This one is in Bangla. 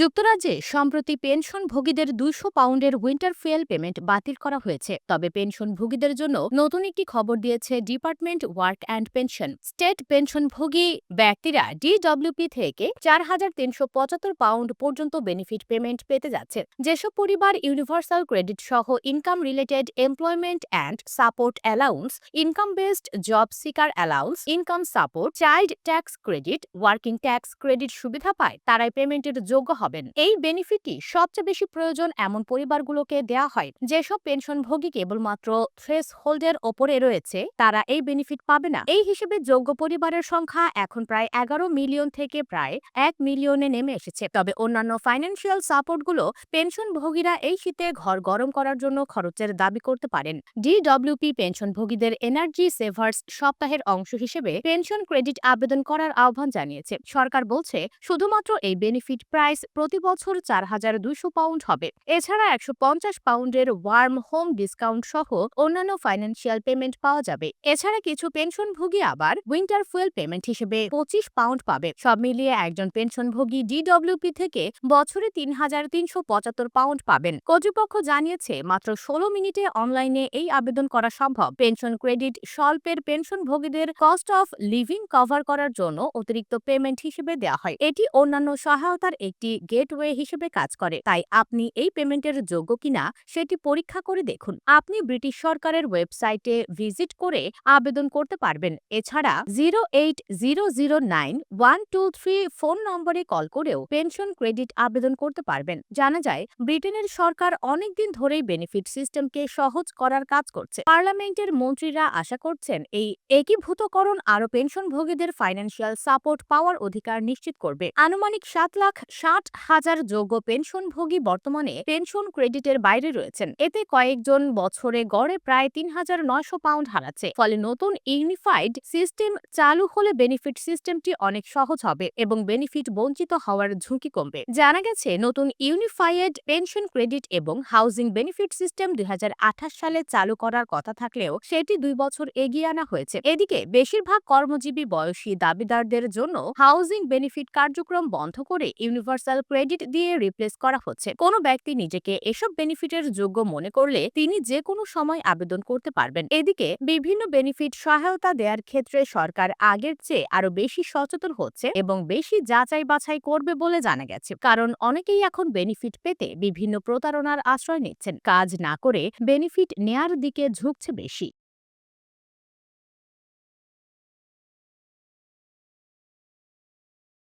যুক্তরাজ্যে সম্প্রতি পেনশনভোগীদের দুইশো পাউন্ডের উইন্টার ফুয়েল পেমেন্ট বাতিল করা হয়েছে। তবে পেনশনভোগীদের জন্য নতুন একটি খবর দিয়েছে department work and pension. State পেনশনভোগী ব্যক্তিরা ডিডব্লিউপি থেকে চার হাজার তিনশো পঁচাত্তর পাউন্ড পর্যন্ত বেনিফিট পেমেন্ট পেতে যাচ্ছে। যেসব পরিবার ইউনিভার্সাল ক্রেডিট সহ income related employment and support allowance, income based job seeker allowance, income support, child tax credit, working tax credit সুবিধা পায়, তারাই পেমেন্টের যোগ্য হবেন। এই বেনিফিটটি সবচেয়ে বেশি প্রয়োজন এমন পরিবারগুলোকে দেয়া হয়, যেসব পেনশনভোগী কেবলমাত্র থ্রেস হোল্ডের ওপরে রয়েছে, তারা এই বেনিফিট পাবে না। এই হিসেবে যোগ্য পরিবারের সংখ্যা এখন প্রায় এগারো মিলিয়ন থেকে প্রায় এক মিলিয়নে নেমে এসেছে। তবে অন্যান্য ফাইন্যান্সিয়াল সাপোর্টগুলো পেনশনভোগীরা এই শীতে ঘর গরম করার জন্য খরচের দাবি করতে পারেন। ডিডব্লিউপি পেনশনভোগীদের এনার্জি সেভার্স সপ্তাহের অংশ হিসেবে পেনশন ক্রেডিট আবেদন করার আহ্বান জানিয়েছে। সরকার বলছে, শুধুমাত্র এই বেনিফিট প্রাইস প্রতি বছর চার হাজার দুইশো পাউন্ড হবে। এছাড়া একশো পঞ্চাশ পাউন্ডের ওয়ার্ম হোম ডিসকাউন্ট সহ অন্যান্য ফাইন্যান্সিয়াল পেমেন্ট পাওয়া যাবে। এছাড়া কিছু পেনশনভোগী আবার উইন্টার ফুয়েল পেমেন্ট হিসেবে পঁচিশ পাউন্ড পাবে। সব মিলিয়ে একজন পেনশনভোগী ডিডব্লিউপি থেকে বছরে তিন হাজার তিনশো পঁচাত্তর পাউন্ড পাবেন। কর্তৃপক্ষ জানিয়েছে, মাত্র ষোলো মিনিটে অনলাইনে এই আবেদন করা সম্ভব। পেনশন ক্রেডিট স্বল্পের পেনশনভোগীদের কস্ট অফ লিভিং কভার করার জন্য অতিরিক্ত পেমেন্ট হিসেবে দেওয়া হয়। এটি অন্যান্য সহায়তার একটি গেটওয়ে হিসেবে কাজ করে। তাই আপনি এই পেমেন্টের যোগ্য কিনা সেটি পরীক্ষা করে দেখুন। আপনি ব্রিটিশ সরকারের ওয়েবসাইটে ভিজিট করে আবেদন করতে পারবেন। এছাড়া zero eight zero zero nine one two three phone নম্বরে কল করেও পেনশন ক্রেডিট আবেদন করতে পারবেন। জানা যায়, ব্রিটেনের সরকার অনেকদিন ধরেই বেনিফিট সিস্টেমকে সহজ করার কাজ করছে। পার্লামেন্টের মন্ত্রীরা আশা করছেন এই একীভূতকরণ আরও পেনশনভোগীদের ফাইন্যান্সিয়াল সাপোর্ট পাওয়ার অধিকার নিশ্চিত করবে। আনুমানিক সাত লাখ ষাট হাজার যোগ্য পেনশনভোগী বর্তমানে পেনশন ক্রেডিটের বাইরে রয়েছেন। এতে কয়েকজন বছরে গড়ে প্রায় তিন হাজার নয়শো পাউন্ড হারাচ্ছে। ফলে নতুন ইউনিফাইড সিস্টেম চালু হলে বেনিফিট সিস্টেমটি অনেক সহজ হবে এবং বেনিফিট বঞ্চিত হওয়ার ঝুঁকি কমবে। জানা গেছে, নতুন ইউনিফাইড পেনশন ক্রেডিট এবং হাউজিং বেনিফিট সিস্টেম দুই হাজার আঠাশ সালে চালু করার কথা থাকলেও সেটি দুই বছর এগিয়ে আনা হয়েছে। এদিকে, বেশিরভাগ কর্মজীবী বয়সী দাবিদারদের জন্য হাউজিং বেনিফিট কার্যক্রম বন্ধ করে ইউনিভার্সাল ক্রেডিট দিয়ে রিপ্লেস করা হচ্ছে। কোনো ব্যক্তি নিজেকে এসব বেনিফিটের যোগ্য মনে করলে তিনি যে কোনো সময় আবেদন করতে পারবেন। এদিকে বিভিন্ন বেনিফিট সহায়তা দেওয়ার ক্ষেত্রে সরকার আগের চেয়ে আরও বেশি সচেতন হচ্ছে এবং বেশি যাচাই বাছাই করবে বলে জানা গেছে। কারণ অনেকেই এখন বেনিফিট পেতে বিভিন্ন প্রতারণার আশ্রয় নিচ্ছেন। কাজ না করে বেনিফিট নেয়ার দিকে ঝুঁকছে বেশি।